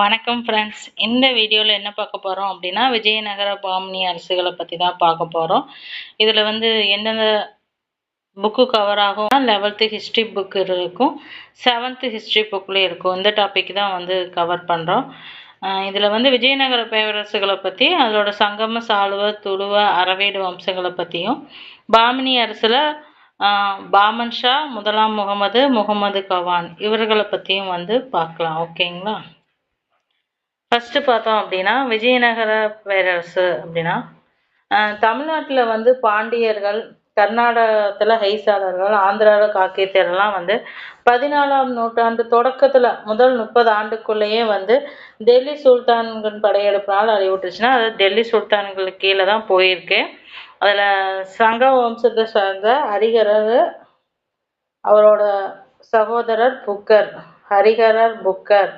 வணக்கம் ஃப்ரெண்ட்ஸ் இந்த வீடியோவில் என்ன பார்க்க போகிறோம் அப்படின்னா விஜயநகர பாமினி அரசுகளை பற்றி தான் பார்க்க போகிறோம் இதில் வந்து எந்தெந்த புக்கு கவர் ஆகும்? லெவல்த்து ஹிஸ்ட்ரி புக்கு இருக்கும். செவன்த்து ஹிஸ்ட்ரி புக்லேயும் இருக்கும். இந்த டாபிக் தான் வந்து கவர் பண்ணுறோம் இதில் வந்து விஜயநகர பேரரசுகளை பற்றி அதோட சங்கம சாளுவ துளுவ அரவேடு வம்சங்களை பற்றியும் பாமினி அரசில் பாமன் ஷா முதலாம் முகமது முகமது கவான் இவர்களை பற்றியும் வந்து பார்க்கலாம். ஓகேங்களா? ஃபஸ்ட்டு பார்த்தோம் அப்படின்னா விஜயநகர பேரரசு அப்படின்னா தமிழ்நாட்டில் வந்து பாண்டியர்கள் கர்நாடகத்தில் ஹைசாளர்கள் ஆந்திராவில் காக்கேத்தியர்லாம் வந்து பதினாலாம் நூற்றாண்டு தொடக்கத்தில் முதல் முப்பது ஆண்டுக்குள்ளேயே வந்து டெல்லி சுல்தான்கள் படையெடுப்பினால் அழிவுட்டுச்சுன்னா அது டெல்லி சுல்தான்களுக்கு கீழே தான் போயிருக்கு. அதில் சங்க வம்சத்தை சார்ந்த ஹரிகரர் அவரோட சகோதரர் புக்கர் ஹரிகரர் புக்கர்.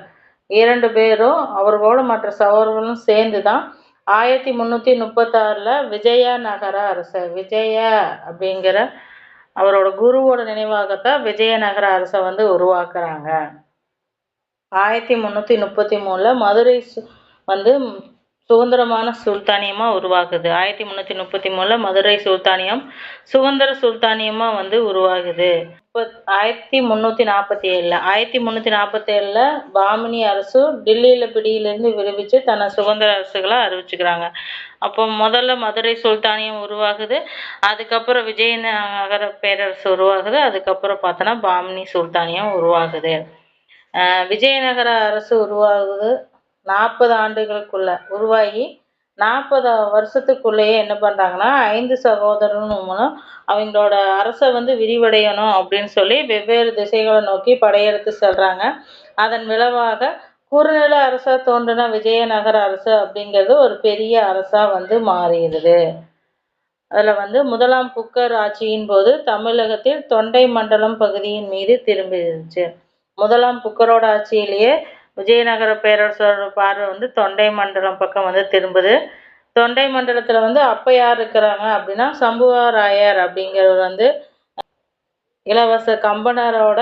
இரண்டு பேரும் அவர்களோட மற்ற சகோதரர்களும் சேர்ந்து தான் ஆயிரத்தி முந்நூற்றி முப்பத்தாறில் விஜயா நகர அரசர் விஜய அப்படிங்கிற அவரோட குருவோட நினைவாகத்தான் விஜயநகர அரசை வந்து உருவாக்குறாங்க. ஆயிரத்தி முந்நூற்றி முப்பத்தி மூணில் மதுரை வந்து சுதந்திரமான சுல்தானியமாக உருவாகுது. ஆயிரத்தி முந்நூற்றி முப்பத்தி மூணில் மதுரை சுல்தானியம் சுதந்திர சுல்தானியமாக வந்து உருவாகுது. முப்பத் ஆயிரத்தி முந்நூற்றி நாற்பத்தி ஏழில் ஆயிரத்தி முந்நூற்றி நாற்பத்தேழில் பாமினி அரசு டெல்லியில் பிடியிலேருந்து விடுவிச்சு தன்னை சுதந்திர அரசுகளாக அறிவிச்சுக்கிறாங்க. அப்போ முதல்ல மதுரை சுல்தானியம் உருவாகுது. அதுக்கப்புறம் விஜயநகர பேரரசு உருவாகுது. அதுக்கப்புறம் பார்த்தோன்னா பாமினி சுல்தானியம் உருவாகுது. விஜயநகர அரசு உருவாகுது நாற்பது ஆண்டுகளுக்குள்ள உருவாகி நாற்பது வருஷத்துக்குள்ளேயே என்ன பண்ணுறாங்கன்னா ஐந்து சகோதரனும் மூலம் அவங்களோட அரசை வந்து விரிவடையணும் அப்படின்னு சொல்லி வெவ்வேறு திசைகளை நோக்கி படையெடுத்து செல்கிறாங்க அதன் விளைவாக குறுநில அரசாக தோன்றின விஜயநகர அரசு அப்படிங்கிறது ஒரு பெரிய அரசாக வந்து மாறிடுது. அதில் வந்து முதலாம் புக்கர் ஆட்சியின் போது தமிழகத்தில் தொண்டை மண்டலம் பகுதியின் மீது திரும்பிடுச்சு. முதலாம் புக்கரோட ஆட்சியிலேயே விஜயநகர பேரரசர் பார்வை வந்து தொண்டை மண்டலம் பக்கம் வந்து திரும்புது. தொண்டை மண்டலத்தில் வந்து அப்போ யார் இருக்கிறாங்க அப்படின்னா சம்புவராயர் அப்படிங்கிறவர் வந்து இளவரச கம்பனரோட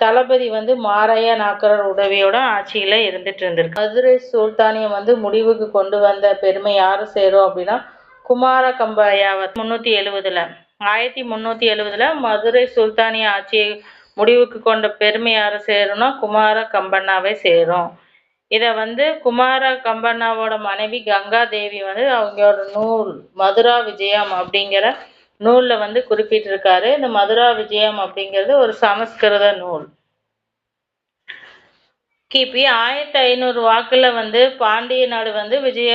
தளபதி வந்து மாரையா நாக்கரர் உதவியோட ஆட்சியில் இருந்துட்டு இருந்திருக்கு. மதுரை சுல்தானியம் வந்து முடிவுக்கு கொண்டு வந்த பெருமை யார் சேரும் அப்படின்னா குமார கம்பையாவத் முந்நூற்றி எழுபதில் ஆயிரத்தி முந்நூற்றி எழுபதில் மதுரை சுல்தானிய ஆட்சியை முடிவுக்கு கொண்ட பெருமை யாரை சேரும்னா குமார கம்பண்ணாவை சேரும். இதை வந்து குமார கம்பண்ணாவோட மனைவி கங்கா தேவி வந்து அவங்களோட நூல் மதுரா விஜயம் அப்படிங்கிற நூலில் வந்து குறிப்பிட்டிருக்காரு. இந்த மதுரா விஜயம் அப்படிங்கிறது ஒரு சமஸ்கிருத நூல். கிபி ஆயிரத்தி ஐநூறு வாக்கில் வந்து பாண்டிய நாடு வந்து விஜய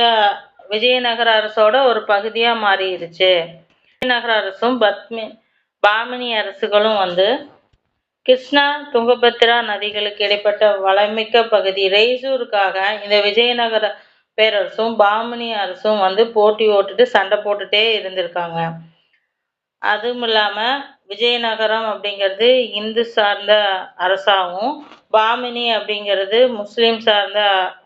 விஜயநகர அரசோட ஒரு பகுதியாக மாறிடுச்சு விஜயநகர அரசும் பத்மி பாமினி அரசுகளும் வந்து கிருஷ்ணா துங்கபத்ரா நதிகளுக்கு இடைப்பட்ட வளமிக்க பகுதி ரெய்சூருக்காக இந்த விஜயநகர பேரரசும் பாமினி அரசும் வந்து போட்டி ஓட்டுட்டு சண்டை போட்டுட்டே இருந்திருக்காங்க. அதுவும் இல்லாமல் விஜயநகரம் அப்படிங்கிறது இந்து சார்ந்த அரசாகவும் பாமினி அப்படிங்கிறது முஸ்லீம் சார்ந்த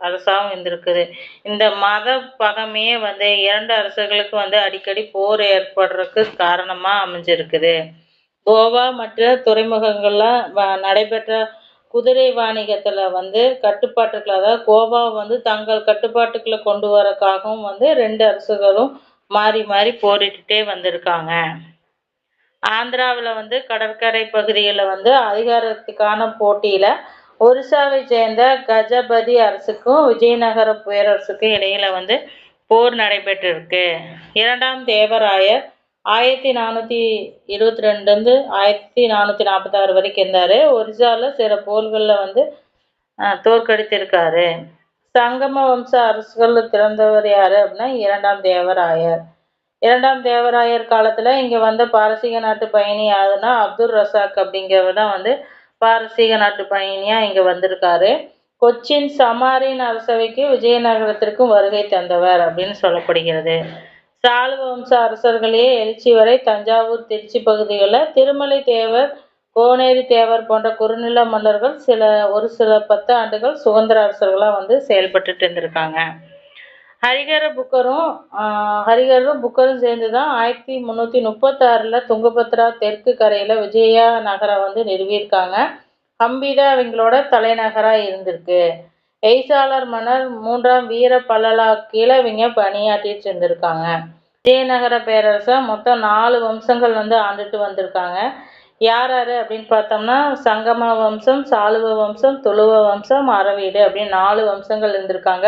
அரசாகவும் இருந்திருக்குது. இந்த மத பகமையே வந்து இரண்டு அரசுகளுக்கு வந்து அடிக்கடி போர் ஏற்படுறதுக்கு காரணமாக அமைஞ்சிருக்குது. கோவா மற்ற துறைமுகங்களில் நடைபெற்ற குதிரை வாணிகத்தில் வந்து கட்டுப்பாட்டுக்குள்ள அதாவது கோவாவை வந்து தங்கள் கட்டுப்பாட்டுக்குள்ளே கொண்டு வரக்காகவும் வந்து ரெண்டு அரசுகளும் மாறி மாறி போரிட்டுட்டே வந்திருக்காங்க. ஆந்திராவில் வந்து கடற்கரை பகுதிகளில் வந்து அதிகாரத்துக்கான போட்டியில் ஒரிசாவை சேர்ந்த கஜபதி அரசுக்கும் விஜயநகர பேரரசுக்கும் இடையில் வந்து போர் நடைபெற்றிருக்கு. இரண்டாம் தேவராயர் ஆயிரத்தி நானூற்றி இருபத்தி ரெண்டுலேருந்து ஆயிரத்தி நானூற்றி நாற்பத்தாறு வரைக்கும் இருந்தார். ஒரிசாவில் சில போர்களில் வந்து தோற்கடித்திருக்காரு. சங்கம வம்ச அரசுகளில் திறந்தவர் யார் அப்படின்னா இரண்டாம் தேவராயர். இரண்டாம் தேவராயர் காலத்தில் இங்கே வந்த பாரசீக நாட்டு பயணி யாருன்னா அப்துல் ரசாக் அப்படிங்கிறவர் தான் வந்து பாரசீக நாட்டு பயணியாக இங்கே வந்திருக்காரு. கொச்சின் சமாரின் அரசவைக்கு விஜயநகரத்திற்கும் வருகை தந்தவர் அப்படின்னு சொல்லப்படுகிறது. சாளுவ வம்ச அரசர்களே எழுச்சி வரை தஞ்சாவூர் திருச்சி பகுதிகளில் திருமலை தேவர் கோனேரி தேவர் போன்ற குறுநில மன்னர்கள் சில ஒரு சில பத்து ஆண்டுகள் சுதந்திர அரசர்களாக வந்து செயல்பட்டுட்டு இருந்திருக்காங்க. ஹரிகர புக்கரும் ஹரிகரும் புக்கரும் சேர்ந்து தான் ஆயிரத்தி முந்நூற்றி முப்பத்தாறில் துங்கபத்ரா தெற்கு கரையில் விஜயா நகரை வந்து நிறுவியிருக்காங்க. ஹம்பி தான் அவங்களோட தலைநகராக இருந்திருக்கு. எய்சாளர் மன்னர் மூன்றாம் வீர பல்லலாக்கில இவங்க பணியாற்றிட்டு இருந்திருக்காங்க. விஜயநகர பேரரசை மொத்தம் நாலு வம்சங்கள் வந்து ஆண்டுட்டு வந்திருக்காங்க. யார் யார் அப்படின்னு பார்த்தோம்னா சங்கம வம்சம் சாளுவ வம்சம் துளுவ வம்சம் அறவீடு அப்படின்னு நாலு வம்சங்கள் இருந்திருக்காங்க.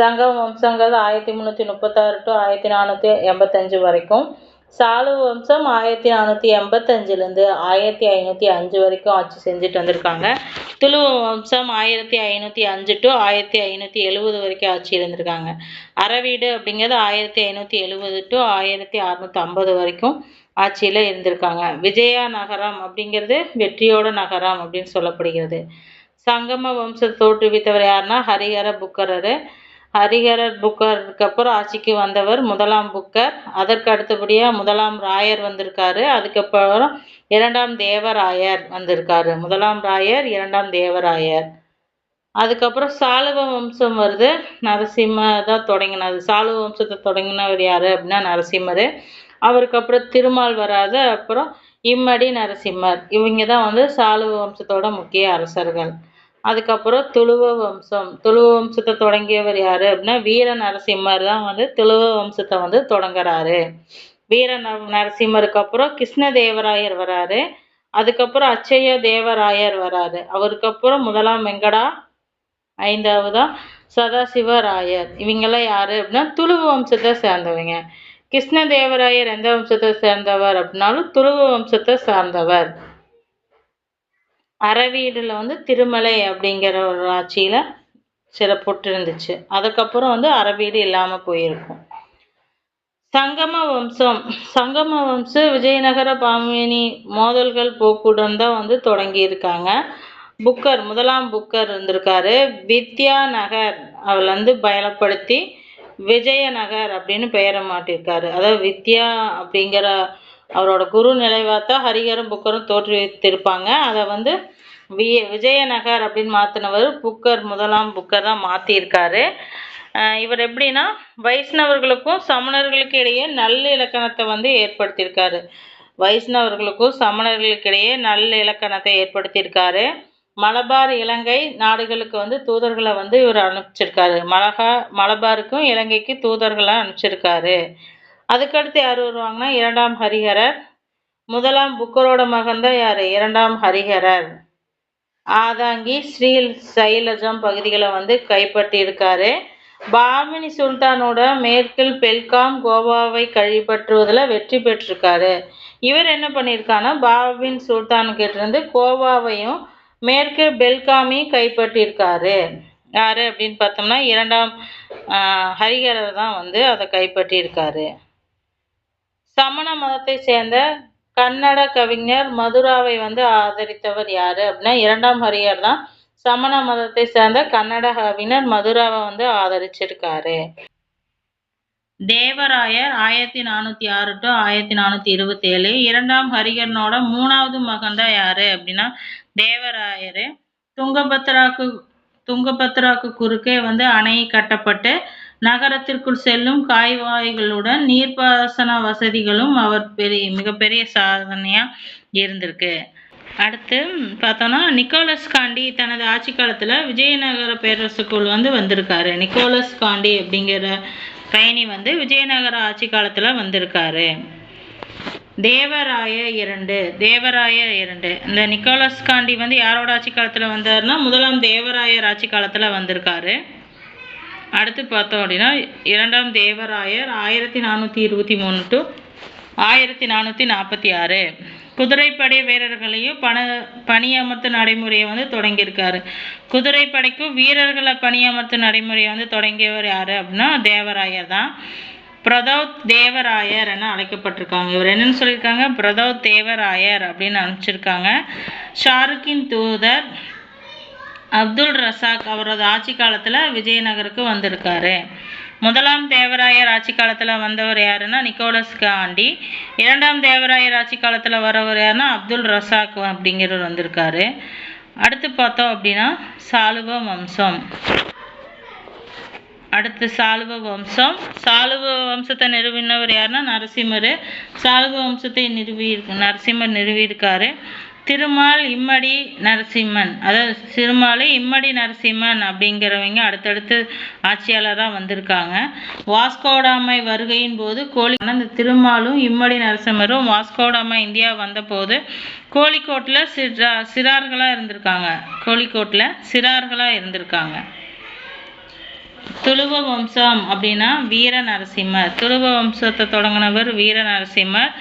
சங்கம வம்சங்கள் ஆயிரத்தி முந்நூற்றி முப்பத்தாறு டு ஆயிரத்தி நானூற்றி எண்பத்தஞ்சு வரைக்கும். சாளுவ வம்சம் ஆயிரத்தி நானூற்றி எண்பத்தஞ்சிலேருந்து ஆயிரத்தி ஐநூற்றி அஞ்சு வரைக்கும் ஆட்சி செஞ்சுட்டு வந்திருக்காங்க. துளுவ வம்சம் ஆயிரத்தி ஐநூற்றி அஞ்சு டு ஆயிரத்தி ஐநூற்றி எழுபது வரைக்கும் ஆட்சி இருந்திருக்காங்க. அறவீடு அப்படிங்கிறது ஆயிரத்தி ஐநூற்றி எழுபது டு ஆயிரத்தி அறநூற்றி ஐம்பது வரைக்கும் ஆட்சியில் இருந்திருக்காங்க. விஜயா நகரம் அப்படிங்கிறது வெற்றியோட நகரம் அப்படின்னு சொல்லப்படுகிறது. சங்கம வம்சத்தை தோற்றுவித்தவர் யாருன்னா ஹரிஹர புக்கரர். ஹரிஹரர் புக்கருக்கு அப்புறம் ஆட்சிக்கு வந்தவர் முதலாம் புக்கர். அதற்கு அடுத்தபடியாக முதலாம் ராயர் வந்திருக்காரு. அதுக்கப்புறம் இரண்டாம் தேவராயர் வந்திருக்காரு. முதலாம் ராயர் இரண்டாம் தேவராயர். அதுக்கப்புறம் சாலுவ வம்சம் வருது. நரசிம்ம தான் தொடங்கினது சாலுவ வம்சத்தை தொடங்கினவர் யார் அப்படின்னா நரசிம்மர். அவருக்கு அப்புறம் திருமால் வராது. அப்புறம் இம்மடி நரசிம்மர். இவங்க தான் வந்து சாலுவ வம்சத்தோட முக்கிய அரசர்கள். அதுக்கப்புறம் துளுவ வம்சம். துளுவ வம்சத்தை தொடங்கியவர் யார் அப்படின்னா வீர நரசிம்மர் தான் வந்து துளுவ வம்சத்தை வந்து தொடங்குறாரு. வீர ந நரசிம்மருக்கு அப்புறம் கிருஷ்ணதேவராயர் வராரு. அதுக்கப்புறம் அச்சய தேவராயர் வராரு. அவருக்கு அப்புறம் முதலாம் வெங்கடா ஐந்தாவதா சதாசிவராயர் இவங்கெல்லாம் யார் அப்படின்னா துளுவ வம்சத்தை சேர்ந்தவங்க. கிருஷ்ணதேவராயர் எந்த வம்சத்தை சேர்ந்தவர் அப்படின்னாலும் துளுவ வம்சத்தை சார்ந்தவர். அறவீடில் வந்து திருமலை அப்படிங்கிற ஒரு ஆட்சியில் சிறப்புற்று இருந்துச்சு அதுக்கப்புறம் வந்து அறவீடு இல்லாமல் போயிருக்கும். சங்கம வம்சம் சங்கம வம்சம் விஜயநகர பாமினி மோதல்கள் போக்குடன் தான் வந்து தொடங்கியிருக்காங்க. புக்கர் முதலாம் புக்கர் இருந்திருக்காரு. வித்யா நகர் அவள் வந்து பயணப்படுத்தி விஜயநகர் அப்படின்னு பெயரை மாட்டியிருக்காரு. அதாவது வித்யா அப்படிங்கிற அவரோட குரு நிலைவாத்தா ஹரிகரும் புக்கரும் தோற்றுவித்திருப்பாங்க. அதை வந்து வி விஜயநகர் அப்படின்னு மாற்றினவர் புக்கர் முதலாம் புக்கர் தான் மாற்றியிருக்காரு இவர் எப்படின்னா வைஷ்ணவர்களுக்கும் சமணர்களுக்கு இடையே நல்ல இலக்கணத்தை வந்து ஏற்படுத்தியிருக்காரு. வைஷ்ணவர்களுக்கும் சமணர்களுக்கு இடையே நல்ல இலக்கணத்தை ஏற்படுத்தியிருக்காரு. மலபார் இலங்கை நாடுகளுக்கு வந்து தூதர்களை வந்து இவர் அனுப்பிச்சிருக்காரு. மலகா மலபாருக்கும் இலங்கைக்கு தூதர்களை அனுப்பிச்சிருக்காரு. அதுக்கடுத்து யார் வருவாங்கன்னா இரண்டாம் ஹரிஹரர். முதலாம் புக்கரோட மகன் தான் யார்? இரண்டாம் ஹரிஹரர். ஆதாங்கி ஸ்ரீ சைலஜம் பகுதிகளை வந்து கைப்பற்றியிருக்காரு. பாமினி சுல்தானோட மேற்கில் பெல்காம் கோவாவை கைப்பற்றுவதில் வெற்றி பெற்றிருக்காரு. இவர் என்ன பண்ணியிருக்காருன்னா பாபின் சுல்தான்கிட்டிருந்து கோவாவையும் மேற்கு பெல்காமையும் கைப்பற்றியிருக்காரு. யார் அப்படின்னு பார்த்தோம்னா இரண்டாம் ஹரிஹரர் தான் வந்து அதை கைப்பற்றியிருக்காரு. சமண மதத்தை சேர்ந்த கன்னட கவிஞர் மதுராவை வந்து ஆதரித்தவர் யாரு அப்படின்னா இரண்டாம் ஹரிஹர் தான். சமண மதத்தை சேர்ந்த கன்னட கவிஞர் மதுராவை வந்து ஆதரிச்சிருக்காரு. தேவராயர் ஆயிரத்தி நானூற்றி ஆறு டு ஆயிரத்தி நானூற்றி இருபத்தேழு. இரண்டாம் ஹரிகர்னோட மூணாவது மகன் தான் யாரு அப்படின்னா தேவராயர். துங்கபத்ராக்கு துங்கபத்ராக்கு குறுக்கே வந்து அணை கட்டப்பட்டு நகரத்திற்குள் செல்லும் காய்வாய்களுடன் நீர்ப்பாசன வசதிகளும் அவர் பெரிய மிகப்பெரிய சாதனையாக இருந்திருக்கு. அடுத்து பார்த்தோன்னா நிக்கோலஸ் காண்டி தனது ஆட்சி காலத்தில் விஜயநகர பேரரசுக்குள் வந்து வந்திருக்காரு. நிக்கோலஸ் காண்டி அப்படிங்கிற பயணி வந்து விஜயநகர ஆட்சி காலத்தில் வந்திருக்காரு. தேவராய இரண்டு தேவராய இரண்டு. இந்த நிக்கோலஸ் காண்டி வந்து யாரோட ஆட்சி காலத்தில் வந்தாருன்னா முதலாம் தேவராயர் ஆட்சி காலத்தில் வந்திருக்காரு. அடுத்து பார்த்தோம் அப்படின்னா இரண்டாம் தேவராயர் ஆயிரத்தி நானூற்றி இருபத்தி மூணு டு ஆயிரத்தி நானூற்றி நாற்பத்தி ஆறு. குதிரைப்படை வீரர்களையும் பண பணியமர்த்து நடைமுறையை வந்து தொடங்கியிருக்காரு. குதிரைப்படைக்கும் வீரர்களை பணியமர்த்து நடைமுறையை வந்து தொடங்கியவர் யார் அப்படின்னா தேவராயர் தான். பிரதோத் தேவராயர் என அழைக்கப்பட்டிருக்காங்க. இவர் என்னன்னு சொல்லியிருக்காங்க? பிரதோத் தேவராயர் அப்படின்னு அனுப்பிச்சிருக்காங்க. ஷாருக்கின் தூதர் அப்துல் ரசாக் அவரது ஆட்சி காலத்தில் விஜயநகருக்கு வந்திருக்காரு. முதலாம் தேவராயர் ஆட்சி காலத்தில் வந்தவர் யாருன்னா நிக்கோலஸ் காண்டி. இரண்டாம் தேவராயர் ஆட்சி காலத்தில் வரவர் யாருன்னா அப்துல் ரசாக் அப்படிங்கிறவர் வந்திருக்காரு. அடுத்து பார்த்தோம் அப்படின்னா சாலுவ வம்சம். அடுத்து சாலுவ வம்சம். சாலுவ வம்சத்தை நிறுவினவர் யாருன்னா நரசிம்மர். சாலுவ வம்சத்தை நிறுவி நரசிம்மர் நிறுவியிருக்காரு. திருமால் இம்மடி நரசிம்மன். அதாவது திருமால் இம்மடி நரசிம்மன் அப்படிங்கிறவங்க அடுத்தடுத்து ஆட்சியாளராக வந்திருக்காங்க. வாஸ்கோடாமை வருகையின் போது கோழி அந்த திருமாலும் இம்மடி நரசிம்மரும் வாஸ்கோடாமா இந்தியா வந்தபோது கோழிக்கோட்டில் சிறா சிறார்களாக இருந்திருக்காங்க. கோழிக்கோட்டில் சிறார்களாக இருந்திருக்காங்க. துளுவ வம்சம் அப்படின்னா வீர நரசிம்மர். துளுவ வம்சத்தை தொடங்கினவர் வீர நரசிம்மர்.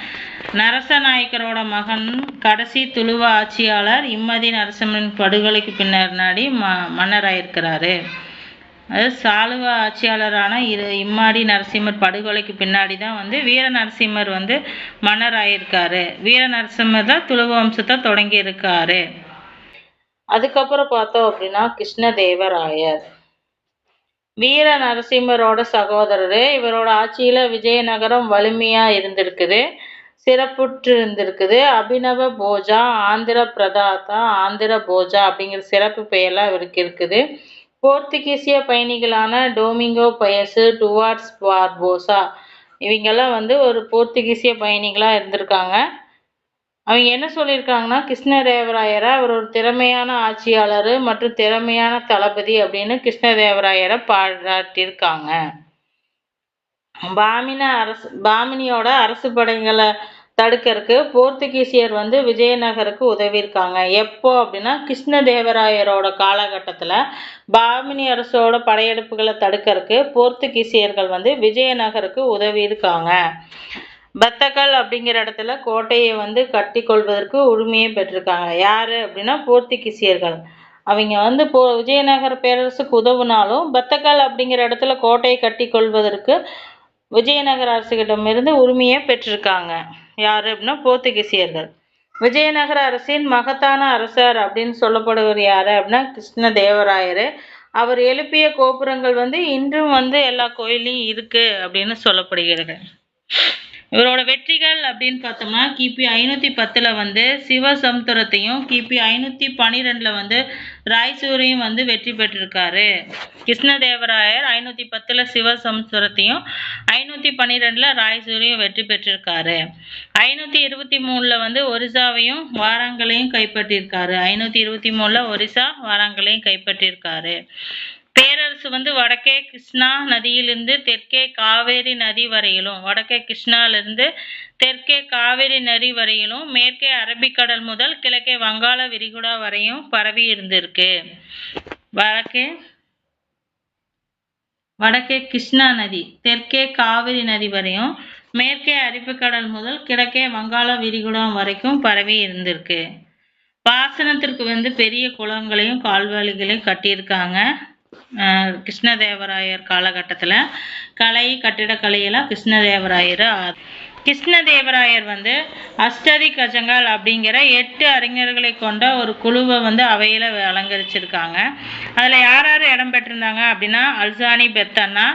நரசநாயக்கரோட மகன் கடைசி துளுவ ஆட்சியாளர் இம்மதி நரசிம்மன் படுகொலைக்கு பின்னர் நாடி ம மன்னராயிருக்கிறாரு. அது சாளுவ ஆட்சியாளரான இரு இம்மாடி நரசிம்மர் படுகொலைக்கு பின்னாடி தான் வந்து வீர நரசிம்மர் வந்து மன்னராயிருக்காரு. வீர நரசிம்மர் தான் துளுவ வம்சத்தை தொடங்கியிருக்காரு. அதுக்கப்புறம் பார்த்தோம் அப்படின்னா கிருஷ்ணதேவராயர். வீர நரசிம்மரோட சகோதரர் இவரோட ஆட்சியில் விஜயநகரம் வலிமையாக இருந்திருக்குது. சிறப்புற்று இருந்திருக்குது அபினவ போஜா ஆந்திர பிரதாத்தா ஆந்திர போஜா அப்படிங்கிற சிறப்பு பெயர்லாம் இவருக்கு இருக்குது. போர்த்துகீசிய பயணிகளான டோமிங்கோ பயசு டுவார்ட்ஸ் பார்போசா இவங்கெல்லாம் வந்து ஒரு போர்த்துகீசிய பயணிகளாக இருந்திருக்காங்க. அவங்க என்ன சொல்லியிருக்காங்கன்னா கிருஷ்ணதேவராயரை அவர் ஒரு திறமையான ஆட்சியாளர் மற்றும் திறமையான தளபதி அப்படின்னு கிருஷ்ணதேவராயரை பாராட்டியிருக்காங்க. பாமின அரசு பாமினியோட அரசு படைகளை தடுக்கிறதுக்கு போர்த்துகீசியர் வந்து விஜயநகருக்கு உதவியிருக்காங்க. எப்போ அப்படின்னா கிருஷ்ணதேவராயரோட காலகட்டத்தில் பாமினி அரசோட படையெடுப்புகளை தடுக்கிறதுக்கு போர்த்துகீசியர்கள் வந்து விஜயநகருக்கு உதவியிருக்காங்க. பத்தக்கல் அப்படிங்கிற இடத்துல கோட்டையை வந்து கட்டி கொள்வதற்கு உரிமையை பெற்றிருக்காங்க. யார் அப்படின்னா போர்த்துகீசியர்கள். அவங்க வந்து போ விஜயநகர பேரரசுக்கு உதவுனாலும் பத்தக்கல் அப்படிங்கிற இடத்துல கோட்டையை கட்டி கொள்வதற்கு விஜயநகர அரசுகிட்டமிருந்து உரிமையை பெற்றிருக்காங்க. யார் அப்படின்னா போர்த்துகீசியர்கள். விஜயநகர அரசின் மகத்தான அரசர் அப்படின்னு சொல்லப்படுவர் யார் அப்படின்னா கிருஷ்ணதேவராயர். அவர் எழுப்பிய கோபுரங்கள் வந்து இன்றும் வந்து எல்லா கோயிலையும் இருக்குது அப்படின்னு சொல்லப்படுகிறது. இவரோட வெற்றிகள் அப்படின்னு பார்த்தோம்னா கிபி ஐநூற்றி பத்தில் வந்து சிவசமுத்திரத்தையும் கிபி ஐநூற்றி பன்னிரெண்டில் வந்து ராய்சூரையும் வந்து வெற்றி பெற்றிருக்காரு. கிருஷ்ணதேவராயர் ஐநூற்றி பத்தில் சிவசமுத்திரத்தையும் ஐநூற்றி பன்னிரெண்டில் ராய்சூரையும் வெற்றி பெற்றிருக்காரு. ஐநூற்றி இருபத்தி மூணில் வந்து ஒரிசாவையும் வாராங்களையும் கைப்பற்றியிருக்காரு. ஐநூற்றி இருபத்தி மூணில் ஒரிசா வாராங்களையும் கைப்பற்றியிருக்காரு. பேரரசு வந்து வடக்கே கிருஷ்ணா நதியிலிருந்து தெற்கே காவேரி நதி வரையிலும் வடக்கே கிருஷ்ணாலிருந்து தெற்கே காவேரி நதி வரையிலும் மேற்கே அரபிக்கடல் முதல் கிழக்கே வங்காள விரிகுடா வரையும் பரவி இருந்திருக்கு. வடக்கே வடக்கே கிருஷ்ணா நதி தெற்கே காவிரி நதி வரையும் மேற்கே அரபிக்கடல் முதல் கிழக்கே வங்காள விரிகுடா வரைக்கும் பரவி இருந்திருக்கு. பாசனத்திற்கு வந்து பெரிய குளங்களையும் கால்வாய்களையும் கட்டியிருக்காங்க. கிருஷ்ணதேவராயர் காலகட்டத்தில் கலை கட்டிடக்கலையெல்லாம் கிருஷ்ணதேவராயர் கிருஷ்ணதேவராயர் வந்து அஷ்டதி கஜங்கள் அப்படிங்கிற எட்டு அறிஞர்களை கொண்ட ஒரு குழுவை வந்து அவையில் அலங்கரிச்சிருக்காங்க. அதில் யார் யார் இடம் பெற்றிருந்தாங்க அப்படின்னா அல்சானி பெத்தண்ணா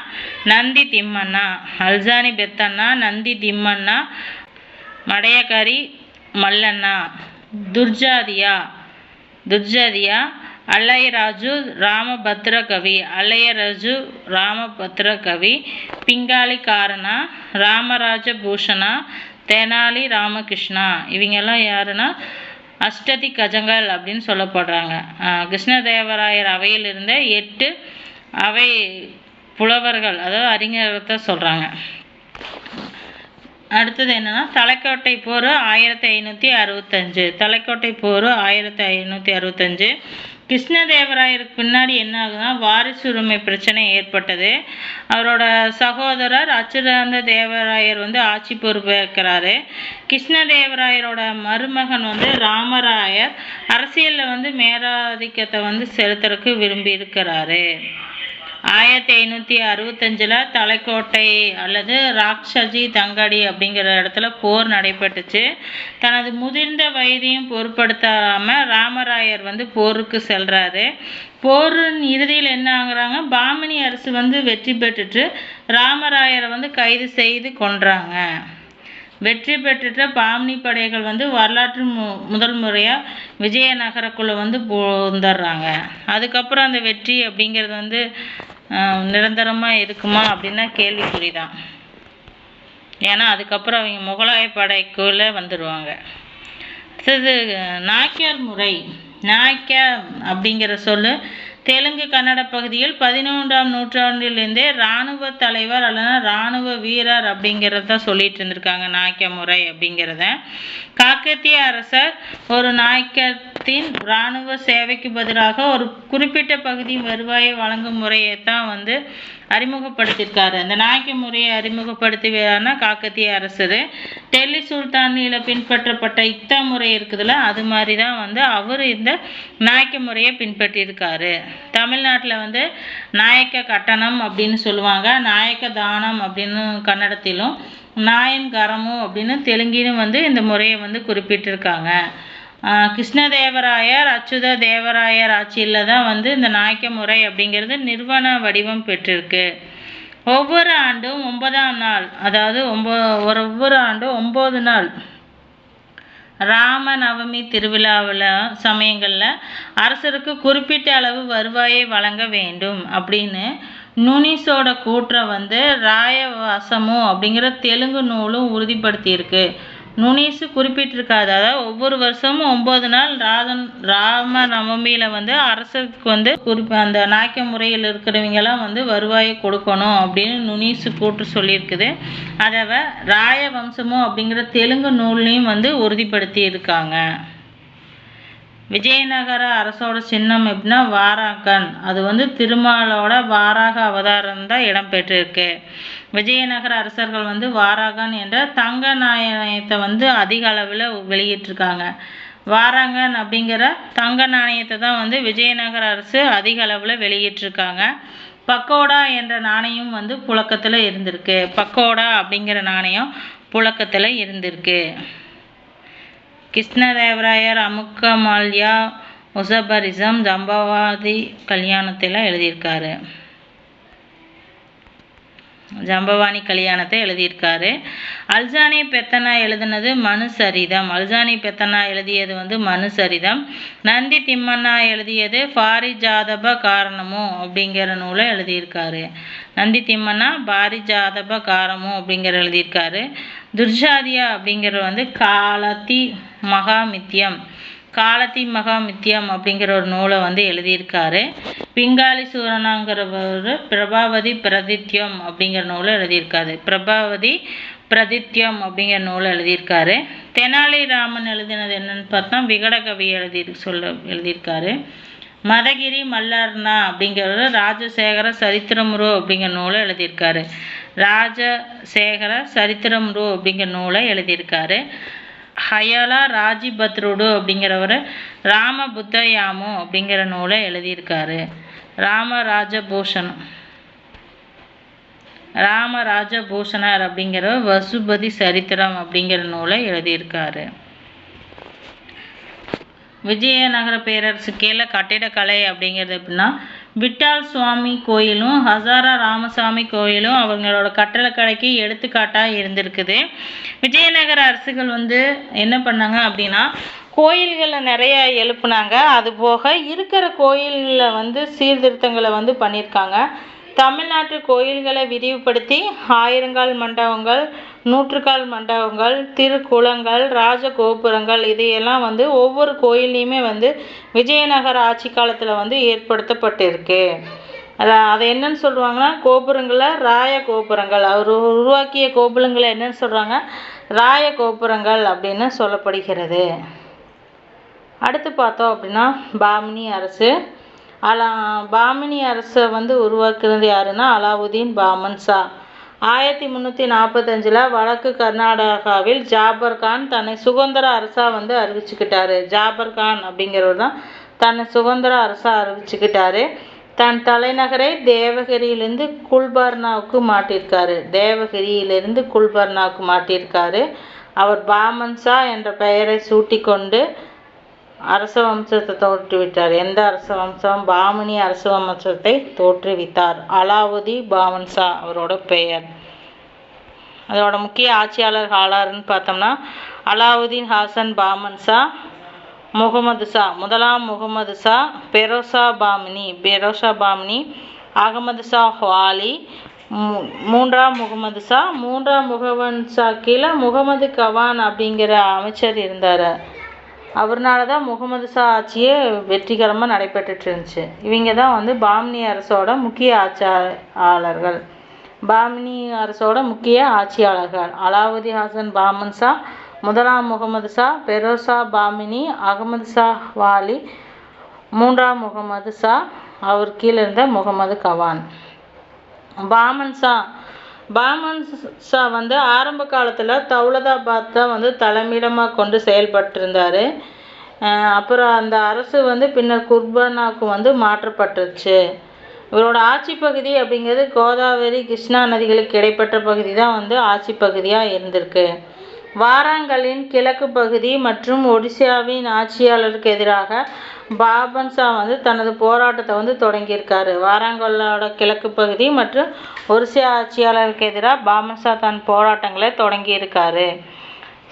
நந்தி திம்மண்ணா. அல்சானி பெத்தண்ணா நந்தி திம்மண்ணா மடையக்காரி மல்லண்ணா. துர்ஜாதியா துர்ஜாதியா அலையராஜு ராமபத்ர கவி அலையராஜு ராமபத்ர கவி பிங்காளி காரணா ராமராஜ பூஷணா தெனாலி ராமகிருஷ்ணா. இவங்கெல்லாம் யாருன்னா அஷ்டதி கஜங்கள் அப்படின்னு சொல்லப்படுறாங்க. ஆஹ் கிருஷ்ணதேவராயர் அவையில் இருந்த எட்டு அவை புலவர்கள் அதாவது அறிஞர்களை சொல்கிறாங்க அடுத்தது என்னன்னா தலைக்கோட்டை போர் ஆயிரத்தி ஐநூற்றி அறுபத்தஞ்சு. தலைக்கோட்டை போர் ஆயிரத்தி ஐநூற்றி அறுபத்தஞ்சு. கிருஷ்ணதேவராயருக்கு பின்னாடி என்ன ஆகுதுன்னா வாரிசு உரிமை பிரச்சனை ஏற்பட்டது. அவரோட சகோதரர் அச்சுதானந்த தேவராயர் வந்து ஆட்சி பொறுப்பேற்கிறாரு கிருஷ்ணதேவராயரோட மருமகன் வந்து ராமராயர் அரசியலில் வந்து மேலாதிக்கத்தை வந்து செலுத்துறதுக்கு விரும்பி இருக்கிறாரு. ஆயிரத்தி ஐநூற்றி அறுபத்தஞ்சில் தலைக்கோட்டை அல்லது ராக்ஷஜி தங்கடி அப்படிங்கிற இடத்துல போர் நடைபெற்றுச்சு. தனது முதிர்ந்த வயதையும் பொருட்படுத்தாமல் ராமராயர் வந்து போருக்கு செல்கிறாரு போரின் இறுதியில் என்ன ஆகுறாங்க? பாமினி அரசு வந்து வெற்றி பெற்றுட்டு ராமராயரை வந்து கைது செய்து கொன்றாங்க. வெற்றி பெற்றுட்ட பாமினி படைகள் வந்து வரலாற்று மு முதல் முறையாக விஜயநகரக்குள்ளே வந்து போந்துடுறாங்க அதுக்கப்புறம் அந்த வெற்றி அப்படிங்கிறது வந்து நிரந்தரமாக இருக்குமா அப்படின்னா கேள்விக்குறி தான் ஏன்னா அதுக்கப்புறம் அவங்க முகலாய படைக்குள்ளே வந்துடுவாங்க அடுத்தது நாய்க்கர் முறை. நாய்க்கா அப்படிங்கிற சொல்லு தெலுங்கு கன்னட பகுதியில் பதினொன்றாம் நூற்றாண்டிலிருந்தே இராணுவ தலைவர் அல்லது இராணுவ வீரர் அப்படிங்கிறத சொல்லிட்டு இருந்திருக்காங்க. நாயக்க முறை அப்படிங்கிறத. காக்கத்திய அரசர் ஒரு நாயக்கத்தின் இராணுவ சேவைக்கு பதிலாக ஒரு குறிப்பிட்ட பகுதி வருவாயை வழங்கும் முறையை தான் வந்து அறிமுகப்படுத்தியிருக்காரு. அந்த நாயக்க முறையை அறிமுகப்படுத்தியவரான காக்கத்திய அரசர். டெல்லி சுல்தானியில் பின்பற்றப்பட்ட இக்தா முறை இருக்குதுல்ல அது மாதிரி தான் வந்து அவர் இந்த நாயக்க முறையை பின்பற்றியிருக்காரு. தமிழ்நாட்டில் வந்து நாயக்க கட்டணம் அப்படின்னு சொல்லுவாங்க நாயக்க தானம் அப்படின்னு கன்னடத்திலும் நாயன் கரமும் அப்படின்னு தெலுங்கிலும் வந்து இந்த முறையை வந்து குறிப்பிட்டிருக்காங்க. கிருஷ்ணதேவராயர் அச்சுத தேவராயர் ஆட்சியில் தான் வந்து இந்த நாயக்க முறை அப்படிங்கிறது நிறுவன வடிவம் பெற்றிருக்கு. ஒவ்வொரு ஆண்டும் ஒன்பதாம் நாள் அதாவது ஒம்போ ஒரு ஒவ்வொரு ஆண்டும் ஒம்பது நாள் ராம நவமி திருவிழாவில் சமயங்களில் அரசருக்கு குறிப்பிட்ட அளவு வருவாயை வழங்க வேண்டும் அப்படின்னு நுனிஸோட கூற்றை வந்து ராயவாசமு அப்படிங்கிற தெலுங்கு நூலும் உறுதிப்படுத்தியிருக்கு. நுனீசு குறிப்பிட்டிருக்காது. அதாவது ஒவ்வொரு வருஷமும் ஒம்பது நாள் ராதன் ராம நவமியில் வந்து அரசருக்கு வந்து குறிப்பி அந்த நாயக்க முறையில் இருக்கிறவங்கெல்லாம் வந்து வருவாயை கொடுக்கணும் அப்படின்னு நுனீசு கூட்டு சொல்லியிருக்குது. அதை ராய வம்சமோ அப்படிங்கிற தெலுங்கு நூல்லையும் வந்து உறுதிப்படுத்தி இருக்காங்க விஜயநகர அரசோட சின்னம் எப்படின்னா வாராகன். அது வந்து திருமாலோட வாராக அவதாரம் தான் இடம்பெற்றிருக்கு விஜயநகர அரசர்கள் வந்து வாராகன் என்ற தங்க நாணயத்தை வந்து அதிக அளவில் வெளியிட்டிருக்காங்க. வாராங்கன் அப்படிங்கிற தங்க நாணயத்தை தான் வந்து விஜயநகர அரசு அதிக அளவில் வெளியிட்டிருக்காங்க. பக்கோடா என்ற நாணயம் வந்து புழக்கத்தில் இருந்திருக்கு. பக்கோடா அப்படிங்கிற நாணயம் புழக்கத்தில் இருந்திருக்கு. கிருஷ்ணதேவராயர் அமுக்கமால்யா உசபரிசம் ஜம்பவாதி கல்யாணத்தெல்லாம் எழுதியிருக்காரு. ஜம்பவானி கல்யாணத்தை எழுதியிருக்காரு. அல்சானி பெத்தனா எழுதினது மனு சரிதம் அல்சானி பெத்தனா எழுதியது வந்து மனு சரிதம் நந்தி திம்மண்ணா எழுதியது பாரிஜாதப காரணமோ அப்படிங்கிற நூலை எழுதியிருக்காரு. நந்தி திம்மண்ணா பாரிஜாதப காரமும் அப்படிங்கிற எழுதியிருக்காரு. துர்ஜாதியா அப்படிங்கிறது வந்து காலத்தி மகாமித்யம். காலத்தி மகாமித்யம் அப்படிங்கிற ஒரு நூலை வந்து எழுதியிருக்காரு. பிங்காலி சூரனாங்கிறவர் பிரபாவதி பிரதித்யம் அப்படிங்கிற நூலை எழுதியிருக்காரு. பிரபாவதி பிரதித்யம் அப்படிங்கிற நூலை எழுதியிருக்காரு. தெனாலிராமன் எழுதினது என்னன்னு பார்த்தா விகடகவி எழுதி சொல்ல எழுதியிருக்காரு. மதகிரி மல்லர்னா அப்படிங்கிறவர் ராஜசேகர சரித்திரமுரு அப்படிங்கிற நூலை எழுதியிருக்காரு. ராஜசேகர சரித்திரம் ரூ அப்படிங்கிற நூலை எழுதியிருக்காரு. ஹயலா ராஜிபத்ருடு அப்படிங்கிறவர் ராம புத்தயாமு அப்படிங்கிற நூலை எழுதியிருக்காரு. ராமராஜபூஷணம் ராமராஜபூஷணர் அப்படிங்கிற வசுபதி சரித்திரம் அப்படிங்கிற நூலை எழுதியிருக்காரு. விஜயநகர பேரரசு கீழே கட்டிடக்கலை அப்படிங்கிறது எப்படின்னா விட்டால் சுவாமி கோயிலும் ஹசாரா ராமசாமி கோயிலும் அவங்களோட கட்டடக்கலைக்கு எடுத்துக்காட்டாக இருந்திருக்குது. விஜயநகர அரசுகள் வந்து என்ன பண்ணாங்க அப்படின்னா கோயில்களை நிறைய எழுப்புனாங்க. அது போக இருக்கிற கோயிலில் வந்து சீர்திருத்தங்களை வந்து பண்ணியிருக்காங்க. தமிழ்நாட்டு கோயில்களை விரிவுபடுத்தி ஆயிரங்கால் மண்டபங்கள் நூற்றுக்கால் மண்டபங்கள் திருக்குளங்கள் ராஜகோபுரங்கள் இதையெல்லாம் வந்து ஒவ்வொரு கோயில்லையுமே வந்து விஜயநகர ஆட்சி காலத்தில் வந்து ஏற்படுத்தப்பட்டிருக்கு. அதான் அதை என்னன்னு சொல்லுவாங்கன்னா கோபுரங்களை ராய கோபுரங்கள். அவர் உருவாக்கிய கோபுரங்களை என்னன்னு சொல்கிறாங்க ராய கோபுரங்கள் அப்படின்னு சொல்லப்படுகிறது. அடுத்து பார்த்தோம் அப்படின்னா பாமினி அரசு. அலா பாமினி அரசை வந்து உருவாக்குனது யாருன்னா அலாவுதீன் பாமன் ஷா ஆயிரத்தி முந்நூற்றி நாற்பத்தஞ்சில் வடக்கு கர்நாடகாவில் ஜாபர் கான் தன்னை சுதந்திர அரசாக வந்து அறிவிச்சுக்கிட்டாரு. ஜாபர் கான் அப்படிங்கிறவர் தான் தன்னை சுதந்திர அரசாக அறிவிச்சுக்கிட்டாரு. தன் தலைநகரை தேவகிரியிலிருந்து குல்பர்னாவுக்கு மாட்டியிருக்காரு தேவகிரியிலிருந்து குல்பர்னாவுக்கு மாட்டியிருக்காரு அவர் பாமன்சா என்ற பெயரை சூட்டிக்கொண்டு அரச வம்சத்தை தோற்றுவித்தார் எந்த அரச வம்சம்? பாமினி அரச வம்சத்தை தோற்றுவித்தார் அலாவுதி பாமன்ஷா அவரோட பெயர். அதோட முக்கிய ஆட்சியாளர் ஆளாருன்னு பார்த்தோம்னா அலாவுதீன் ஹாசன் பாமன்ஷா முகமது ஷா முதலாம் முகமது ஷா பெரோசா பாமினி. பெரோசா பாமினி அகமது ஷா ஹுவாலி. மூன்றாம் முகமது ஷா மூன்றாம் முகமது ஷா கீழே முகமது கவான் அப்படிங்கிற அமைச்சர் இருந்தார். அவர்னால தான் முகமது ஷா ஆட்சியே வெற்றிகரமாக நடைபெற்றுட்டு இருந்துச்சு இவங்க தான் வந்து பாமினி அரசோட முக்கிய ஆட்சியாளர்கள் பாமினி அரசோட முக்கிய ஆட்சியாளர்கள். அலாவுதீன் ஹாசன் பாமன் ஷா முதலாம் முகமது ஷா பெரோசா பாமினி அகமது ஷா வாலி மூன்றாம் முகமது ஷா அவர் கீழே இருந்த முகமது கவான். பாமன் ஷா பாமன் ஷா வந்து ஆரம்ப காலத்தில் தௌலதாபாத் தான் வந்து தலைமையிடமாக கொண்டு செயல்பட்டிருந்தார். அப்புறம் அந்த அரசு வந்து பின்னர் குர்பானாவுக்கு வந்து மாற்றப்பட்டுருச்சு. இவரோட ஆட்சி பகுதி அப்படிங்கிறது கோதாவரி கிருஷ்ணா நதிகளுக்கு இடைப்பட்ட பகுதி தான் வந்து ஆட்சி பகுதியாக இருந்திருக்கு. வாராங்கலின் கிழக்கு பகுதி மற்றும் ஒடிசாவின் ஆட்சியாளருக்கு எதிராக பாபன்சா வந்து தனது போராட்டத்தை வந்து தொடங்கியிருக்காரு. வாராங்கல்லோட கிழக்கு பகுதி மற்றும் ஒரிசா ஆட்சியாளருக்கு எதிராக பாபன்சா தன் போராட்டங்களை தொடங்கியிருக்காரு.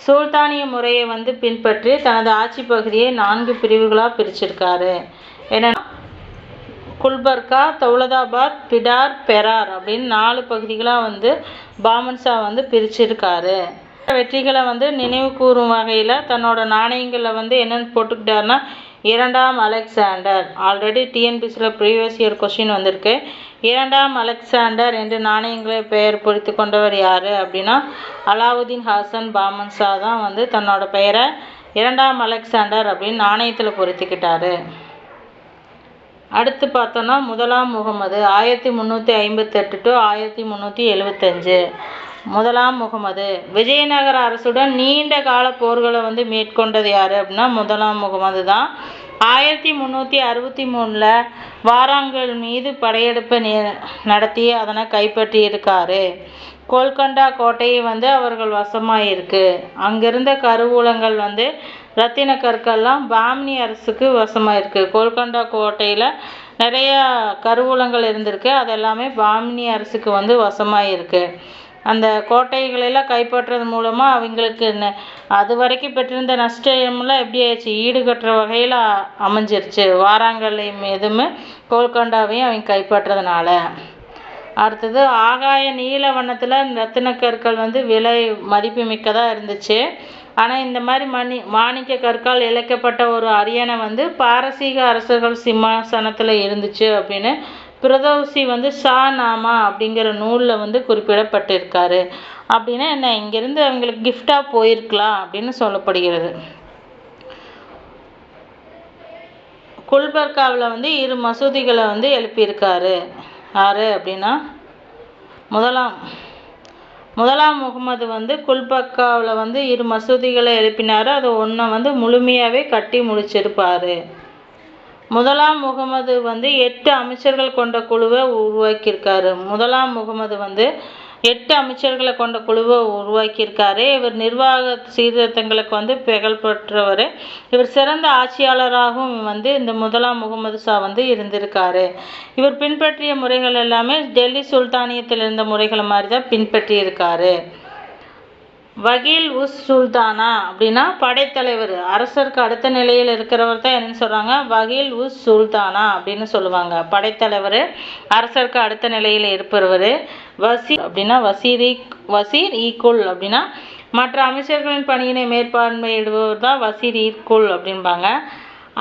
சுல்தானிய முறையை வந்து பின்பற்றி தனது ஆட்சி பகுதியை நான்கு பிரிவுகளாக பிரிச்சிருக்காரு. என்னன்னா குல்பர்கா தௌலதாபாத் பிடார் பெரார் அப்படின்னு நாலு பகுதிகளாக வந்து பாமன்ஷா வந்து பிரிச்சிருக்காரு. வெற்றிகளை வந்து நினைவு கூறும் வகையில் தன்னோட நாணயங்களில் வந்து என்னென்னு போட்டுக்கிட்டாருன்னா இரண்டாம் அலெக்சாண்டர். ஆல்ரெடி டிஎன்பிசியில் ப்ரீவியஸ் இயர் கொஷின் வந்திருக்கு. இரண்டாம் அலெக்சாண்டர் என்று நாணயங்களை பெயர் பொறித்து கொண்டவர் யார் அப்படின்னா அலாவுதீன் ஹாசன் பாமன்ஷா தான் வந்து தன்னோட பெயரை இரண்டாம் அலெக்சாண்டர் அப்படின்னு நாணயத்தில் பொறித்துக்கிட்டாரு. அடுத்து பார்த்தோன்னா முதலாம் முகமது ஆயிரத்தி முந்நூற்றி ஐம்பத்தெட்டு டு ஆயிரத்தி முந்நூற்றி எழுபத்தஞ்சு முதலாம் முகமது. விஜயநகர அரசுடன் நீண்ட கால போர்களை வந்து மேற்கொண்டது யார் அப்படின்னா முதலாம் முகமது தான். ஆயிரத்தி முந்நூற்றி அறுபத்தி மூணில் வாராங்கல் மீது படையெடுப்பை நடத்தி அதனை கைப்பற்றியிருக்காரு. கோல்கண்டா கோட்டையை வந்து அவர்கள் வசமாக இருக்குது அங்கிருந்த கருவூலங்கள் வந்து ரத்தின கற்கள்லாம் பாம்னி அரசுக்கு வசமாக இருக்குது கோல்கண்டா கோட்டையில் நிறையா கருவூலங்கள் இருந்திருக்கு. அதெல்லாமே பாமினி அரசுக்கு வந்து வசமாக இருக்குது அந்த கோட்டைகளெல்லாம் கைப்பற்றுறது மூலமாக அவங்களுக்கு ந- அது வரைக்கும் பெற்றிருந்த நஷ்டம்லாம் எப்படி ஆயிடுச்சு? ஈடுகட்டுற வகையில் அமைஞ்சிருச்சு. வாராங்கல்லையும் எதுவுமே கோல்கண்டாவையும் அவங்க கைப்பற்றதுனால. அடுத்தது ஆகாய நீல வண்ணத்தில் ரத்தின கற்கள் வந்து விலை மதிப்புமிக்கதாக இருந்துச்சு. ஆனால் இந்த மாதிரி மணி மாணிக்க கற்கால் இழைக்கப்பட்ட ஒரு அரியணை வந்து பாரசீக அரசர்கள் சிம்மாசனத்தில் இருந்துச்சு அப்படின்னு பிரதோசி வந்து ஷா நாமா அப்படிங்கிற நூலில் வந்து குறிப்பிடப்பட்டிருக்காரு. அப்படின்னா என்ன? இங்கேருந்து அவங்களுக்கு கிஃப்டாக போயிருக்கலாம் அப்படின்னு சொல்லப்படுகிறது. குல்பர்காவில் வந்து இரு மசூதிகளை வந்து எழுப்பியிருக்காரு. யார் அப்படின்னா? முதலாம். முதலாம் முகமது வந்து குல்பர்காவில் வந்து இரு மசூதிகளை எழுப்பினார். அது ஒன்றை வந்து முழுமையாகவே கட்டி முடிச்சிருப்பார். முதலாம் முகமது வந்து எட்டு அமைச்சர்கள் கொண்ட குழுவை உருவாக்கியிருக்காரு. முதலாம் முகமது வந்து எட்டு அமைச்சர்களை கொண்ட குழுவை உருவாக்கியிருக்காரு. இவர் நிர்வாக சீர்திருத்தங்களுக்கு வந்து பெற்றவர். இவர் சிறந்த ஆட்சியாளராகவும் வந்து இந்த முதலாம் முகமது ஷா வந்து இருந்திருக்காரு. இவர் பின்பற்றிய முறைகள் எல்லாமே டெல்லி சுல்தானியத்தில் இருந்த முறைகளை மாதிரி தான் பின்பற்றியிருக்காரு. வகீல் உஸ் சுல்தானா அப்படின்னா படைத்தலைவர். அரசருக்கு அடுத்த நிலையில் இருக்கிறவர் தான் என்னன்னு சொல்கிறாங்க வகீல் உஸ் சுல்தானா அப்படின்னு சொல்லுவாங்க. படைத்தலைவர் அரசருக்கு அடுத்த நிலையில் இருப்பவர் வசீர் அப்படின்னா வசீரி வசீர் ஈக்குல் அப்படின்னா மற்ற அமைச்சர்களின் பணியினை மேற்பார்வையிடுபவர் தான் வசீர் ஈக்குல் அப்படிம்பாங்க.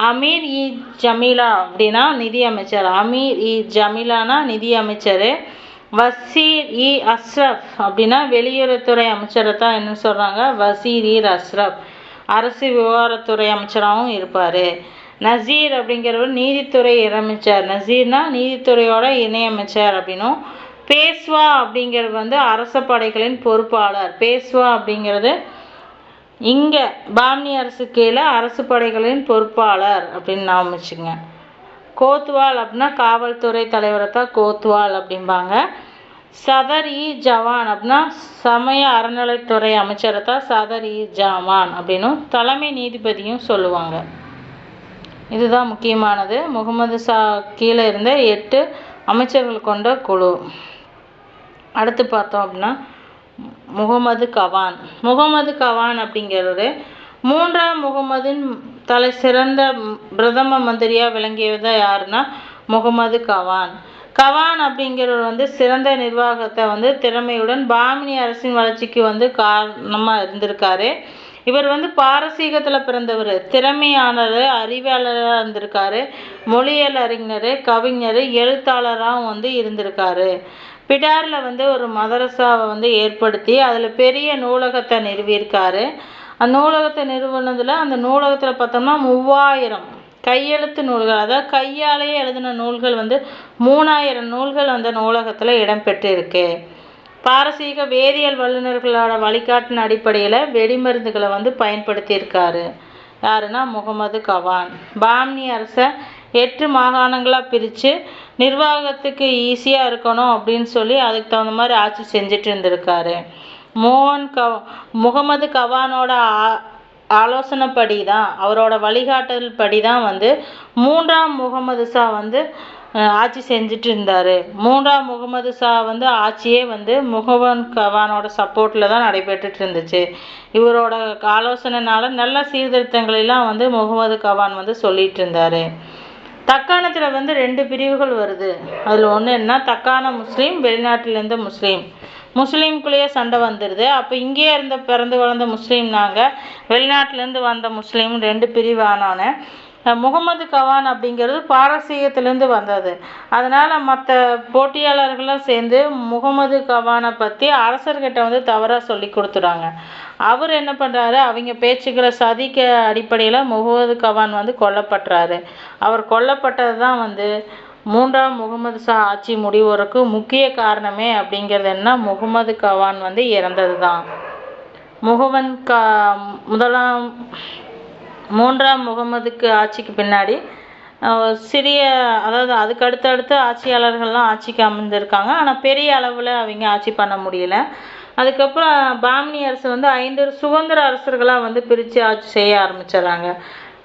அமீர் இ ஜமீலா அப்படின்னா நிதி அமைச்சர். அமீர் இ ஜமீலானா நிதி அமைச்சர். வசீர் இ அஸ்ரப். அப்படின்னா வெளியுறவுத்துறை அமைச்சரை தான் என்ன சொல்கிறாங்க வசீர் இ அஸ்ரஃப் அரசு விவகாரத்துறை அமைச்சராகவும் இருப்பார். நசீர் அப்படிங்கிறவர் நீதித்துறை அமைச்சர் நசீர்னா நீதித்துறையோட இணையமைச்சர் அப்படின்னும் பேஸ்வா அப்படிங்கிறது வந்து அரச படைகளின் பொறுப்பாளர். பேஸ்வா அப்படிங்கிறது இங்கே பாம்னி அரசு கீழே அரசு படைகளின் பொறுப்பாளர் அப்படின்னு நாம் வச்சுங்க கோத்வால் அப்படின்னா காவல்துறை தலைவரை தான் கோத்வால் அப்படிம்பாங்க. சதர் இ ஜவான் அப்படின்னா சமய அறநிலைத்துறை அமைச்சரை தான் சதர் இ ஜவான் அப்படின்னும் தலைமை நீதிபதியும் சொல்லுவாங்க. இதுதான் முக்கியமானது. முகமது ஷா கீழே இருந்த எட்டு அமைச்சர்கள் கொண்ட குழு. அடுத்து பார்த்தோம் அப்படின்னா முகமது கவான். முகமது கவான் அப்படிங்கிறவர் மூன்றாம் முகமதின் தலை சிறந்த பிரதம மந்திரியாக விளங்கியவர் யாருன்னா முகமது கவான். கவான் அப்படிங்கிறவர் வந்து சிறந்த நிர்வாகத்தை வந்து திறமையுடன் பாமினி அரசின் வளர்ச்சிக்கு வந்து காரணமாக இருந்திருக்காரு. இவர் வந்து பாரசீகத்தில் பிறந்தவர். திறமையானவர் அறிவியலராக இருந்திருக்காரு. மொழியியல் அறிஞர் கவிஞர் எழுத்தாளராகவும் வந்து இருந்திருக்காரு. பிடாரில் வந்து ஒரு மதரசாவை வந்து ஏற்படுத்தி அதில் பெரிய நூலகத்தை நிறுவியிருக்காரு. நூலகத்தை நிறுவனத்தில் அந்த நூலகத்தில் பார்த்தோம்னா மூவாயிரம் கையெழுத்து நூல்கள். அதாவது கையாலேயே எழுதின நூல்கள் வந்து மூணாயிரம் நூல்கள் அந்த நூலகத்தில் இடம்பெற்றிருக்கு. பாரசீக வேதியியல் வல்லுநர்களோட வழிகாட்டின் அடிப்படையில் வெடிமருந்துகளை வந்து பயன்படுத்தியிருக்காரு. யாருன்னா முகமது கவான். பாம்னி அரசை எட்டு மாகாணங்களாக பிரித்து நிர்வாகத்துக்கு ஈஸியாக இருக்கணும் அப்படின்னு சொல்லி அதுக்கு தகுந்த மாதிரி ஆட்சி செஞ்சுட்டு இருந்திருக்காரு. மோகன் கவ் முகமது கவானோட ஆ ஆலோசனைப்படி தான் அவரோட வழிகாட்டல் படி தான் வந்து மூன்றாம் முகமது ஷா வந்து ஆட்சி செஞ்சுட்டு இருந்தார் மூன்றாம் முகமது ஷா வந்து ஆட்சியே வந்து முகமது கவானோட சப்போர்ட்டில் தான் நடைபெற்றுட்டு இருந்துச்சு இவரோட ஆலோசனைனால நல்ல சீர்திருத்தங்களெல்லாம் வந்து முகமது கவான் வந்து சொல்லிட்டு இருந்தார் தக்காணத்தில் வந்து ரெண்டு பிரிவுகள் வருது. அதில் ஒன்று என்ன? தக்கான முஸ்லீம் வெளிநாட்டிலேருந்து முஸ்லீம். முஸ்லீம்குள்ளேயே சண்டை வந்துடுது அப்போ இங்கேயே இருந்த பிறந்து வளர்ந்த முஸ்லீம் நாங்கள் வெளிநாட்டிலேருந்து வந்த முஸ்லீம் ரெண்டு பிரிவானோன்னே முகமது கவான் அப்படிங்கிறது பாரசீகத்திலேருந்து வந்தது. அதனால் மற்ற போட்டியாளர்களும் சேர்ந்து முகமது கவானை பற்றி அரசர்கிட்ட வந்து தவறாக சொல்லி கொடுத்துறாங்க அவர் என்ன பண்ணுறாரு அவங்க பேச்சுக்களை சதிக்க அடிப்படையில் முகமது கவான் வந்து கொல்லப்படுறாரு அவர் கொல்லப்பட்டது தான் வந்து மூன்றாம் முகமது ஷா ஆட்சி முடிவுறக்கு முக்கிய காரணமே அப்படிங்கிறது என்ன? முகமது கவான் வந்து இறந்தது தான் முகமது கா முதலாம் மூன்றாம் முகமதுக்கு ஆட்சிக்கு பின்னாடி சிறிய அதாவது அதுக்கு அடுத்தடுத்து ஆட்சியாளர்கள்லாம் ஆட்சிக்கு அமைஞ்சிருக்காங்க ஆனால் பெரிய அளவில் அவங்க ஆட்சி பண்ண முடியல. அதுக்கப்புறம் பாமினி அரசு வந்து ஐந்து சுதந்திர அரசர்களாக வந்து பிரித்து ஆட்சி செய்ய ஆரம்பிச்சிடுறாங்க.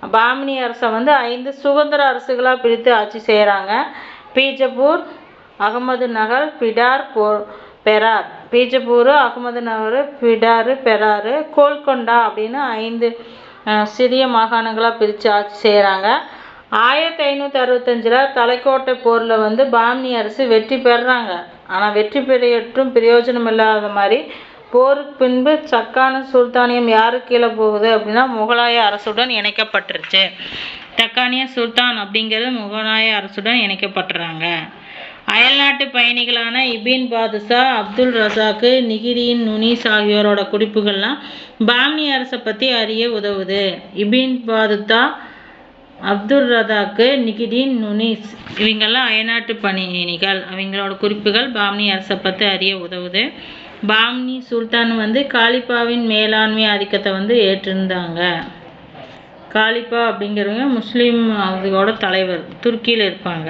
பாமினி அரசை வந்து ஐந்து சுதந்திர அரசுகளாக பிரித்து ஆட்சி செய்கிறாங்க பீஜப்பூர் அகமது நகர் பிடார் போ பெரார். பீஜப்பூர் அகமது நகர் பிடாரு பெரார் கோல்கொண்டா அப்படின்னு ஐந்து சிறிய மாகாணங்களாக பிரித்து ஆட்சி செய்கிறாங்க ஆயிரத்தி ஐநூற்றி அறுபத்தஞ்சில் தலைக்கோட்டை போரில் வந்து பாமினி அரசு வெற்றி பெறுறாங்க ஆனால் வெற்றி பெறியற்றும் பிரயோஜனம் இல்லாத மாதிரி போருக்கு பின்பு சக்கான சுல்தானியம் யாருக்கு கீழே போகுது அப்படின்னா முகலாய அரசுடன் இணைக்கப்பட்டுருச்சு. தக்கானிய சுல்தான் அப்படிங்கிறது முகலாய அரசுடன் இணைக்கப்பட்டுறாங்க அயல்நாட்டு பயணிகளான Ibn Battuta Abdul Razzaq Nikitin Nuniz ஆகியோரோட குறிப்புகள்லாம் பாமினி அரசை பற்றி அறிய உதவுது. இபின் பாதுஷா அப்துல் ரதாக்கு நிகிடின் நுனிஸ் இவங்கெல்லாம் அயல்நாட்டு பயணிகள். அவங்களோட குறிப்புகள் பாமினி அரசை பற்றி அறிய உதவுது. பாம்னி சுல்தான் வந்து காலிப்பாவின் மேலாண்மை ஆதிக்கத்தை வந்து ஏற்றிருந்தாங்க. காலிப்பா அப்படிங்கிறவங்க முஸ்லீம் அதோட தலைவர் துருக்கியில் இருப்பாங்க.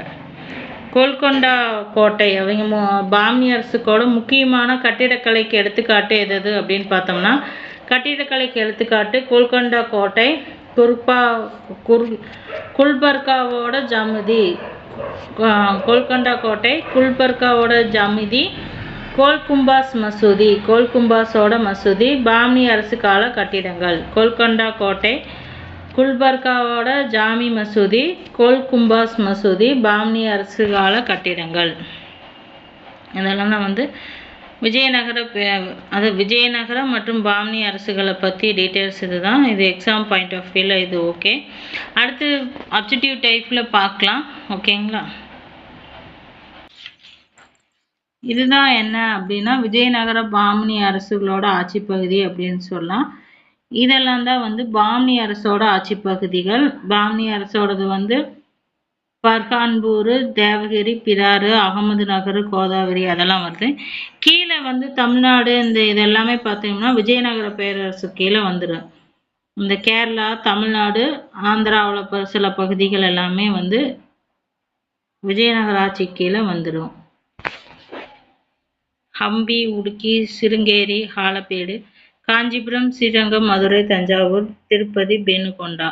கோல்கொண்டா கோட்டை அவங்க மு பாம்னி அரசுக்கோட முக்கியமான கட்டிடக்கலைக்கு எடுத்துக்காட்டு எது எது அப்படின்னு பார்த்தோம்னா கட்டிடக்கலைக்கு எடுத்துக்காட்டு கோல்கொண்டா கோட்டை குர்பா குர் குல்பர்காவோட ஜமிதி கோல்கொண்டா கோட்டை குல்பர்காவோட ஜமிதி கோல்கும்பாஸ் மசூதி கோல்கும்பாஸோட மசூதி பாம்னி அரசு கால கட்டிடங்கள். கோல்கொண்டா கோட்டை குல்பர்காவோட ஜாமி மசூதி கோல்கும்பாஸ் மசூதி பாம்னி அரசு கால கட்டிடங்கள். இதெல்லாம் தான் வந்து விஜயநகர அது விஜயநகரம் மற்றும் பாம்னி அரசுகளை பற்றி டீட்டெயில்ஸ் இது தான் இது எக்ஸாம் பாயிண்ட் ஆஃப் வியூவில் இது ஓகே. அடுத்து அப்ஜெக்டிவ் டைப்பில் பார்க்கலாம். ஓகேங்களா? இதுதான் என்ன அப்படின்னா விஜயநகர பாமனி அரசுகளோட ஆட்சி பகுதி அப்படின்னு சொல்லலாம். இதெல்லாம் தான் வந்து பாமினி அரசோட ஆட்சி பகுதிகள். பாமினி அரசோடது வந்து பர்கான்பூர் தேவகிரி பிராறு அகமது நகர் கோதாவரி அதெல்லாம் வருது. கீழே வந்து தமிழ்நாடு இந்த இதெல்லாமே பார்த்தீங்கன்னா விஜயநகர பேரரசு கீழே வந்துடும் இந்த கேரளா தமிழ்நாடு ஆந்திராவில் சில பகுதிகள் எல்லாமே வந்து விஜயநகர ஆட்சி கீழே வந்துடும் ஹம்பி உடுக்கி சிருங்கேரி ஹாலப்பேடு காஞ்சிபுரம் ஸ்ரீரங்கம் மதுரை தஞ்சாவூர் திருப்பதி பெனுகொண்டா